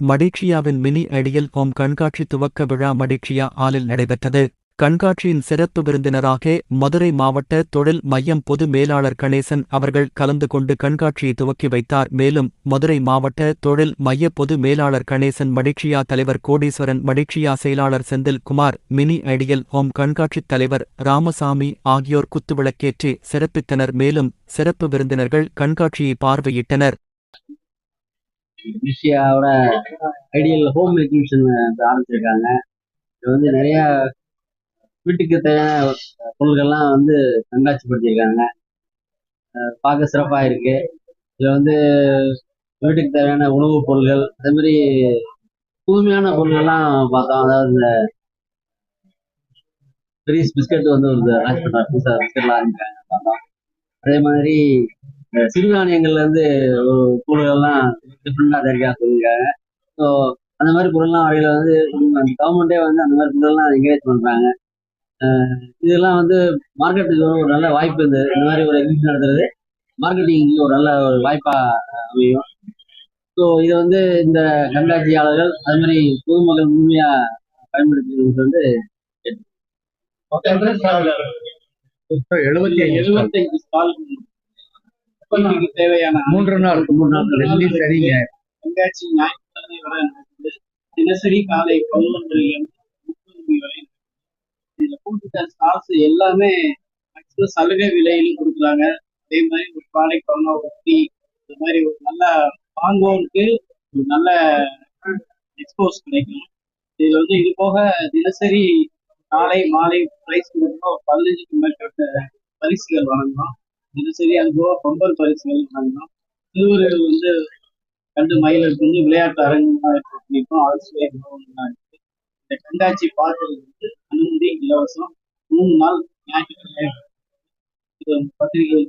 மடிக்ஷியாவின் mini ideal home கண்காட்சி துவக்க விழா மடிக்ஷியா ஆலில் நடைபெற்றது. கண்காட்சியின் சிறப்பு விருந்தினராக மதுரை மாவட்ட தொழில் மையம் பொது மேலாளர் கணேசன் அவர்கள் கலந்து கொண்டு கண்காட்சியை துவக்கி வைத்தார். மேலும் மதுரை மாவட்ட தொழில் மைய பொது மேலாளர் கணேசன் மடிக்ஷியா தலைவர் கோடீஸ்வரன் மடிக்ஷியா செயலாளர் Senthil Kumar mini ideal home கண்காட்சித் தலைவர் ராமசாமி ஆகியோர் குத்துவிளக்கேற்றி சிறப்பித்தனர். மேலும் சிறப்பு விருந்தினர்கள் கண்காட்சியை பார்வையிட்டனர். ருஷ்யாவோட ஐடியல் ஹோம் மேக்கிங் மிஷின் ஆரம்பிச்சிருக்காங்க. இது வந்து நிறைய வீட்டுக்கு தேவையான பொருள்கள்லாம் வந்து கண்காட்சிப்படுத்தியிருக்காங்க பார்க்க சிறப்பாக இருக்கு. இதில் வந்து வீட்டுக்கு தேவையான உணவுப் பொருள்கள் அதே மாதிரி புதுமையான பொருள்கள்லாம் பார்த்தோம். அதாவது இந்த பெரிய பிஸ்கட் வந்து ஒரு லான்ச் பண்ணுறாங்க புதுசாக பிஸ்கட்லாம் ஆரம்பிக்கிறாங்க பார்த்தோம் அதே மாதிரி சிறுதானியங்கள்ல இருந்து ஒரு பொருள்கள்லாம் டிஃப்ரெண்டாக தயாரிக்க சொல்லியிருக்காங்க ஸோ அந்த மாதிரி பொருள்லாம் வரையில வந்து கவர்மெண்ட்டே வந்து அந்த மாதிரி பொருள்லாம் என்கரேஜ் பண்றாங்க. இதெல்லாம் வந்து மார்க்கெட்டுக்கு ஒரு நல்ல வாய்ப்பு இந்த இந்த மாதிரி ஒரு எக்ஸிபிஷன் நடத்துறது. மார்க்கெட்டிங்க்கு ஒரு நல்ல ஒரு வாய்ப்பா அமையும். ஸோ இதை வந்து இந்த கண்காட்சியாளர்கள் அது மாதிரி பொதுமக்கள் முழுமையா பயன்படுத்திக்கிறது வந்து எழுபத்தி ஐந்து ஸ்டால். தேவையான மூன்று நாள் மூணு நாள். ஞாயிறு. கண்காட்சி ஞாயிற்றுக்கிழமை வரை தினசரி காலை பதினொன்று முப்பது மணி வரை இதுல கூட்டுட்ட ஸ்டால்ஸ் எல்லாமே மேக்ஸிமம் சலுகை விலையிலும் கொடுக்குறாங்க. அதே மாதிரி ஒரு ப்ராடக்ட் வாங்கினா ஒரு இந்த மாதிரி ஒரு நல்ல வாங்குவோருக்கு ஒரு நல்ல எக்ஸ்போஸ் கிடைக்கும். இதுல வந்து இது போக தினசரி காலை மாலை பிரைஸ் கொடுக்கணும். பதினஞ்சுக்கு மேற்பட்ட பரிசுகள் வழங்கணும். தினசரி அது போக பொங்கல் பரிசுகள் வழங்கணும் சிறுவர்கள் வந்து கண்டு மயிலுக்கு வந்து விளையாட்டு அரங்கமாக இருக்கும் அரசுவை இருக்கு. இந்த கண்காட்சி பார்க்கறது வந்து அனுமதி இலவசம் மூணு நாள் ஞாயிற்றுக்கிழமை. இது பத்திரிகை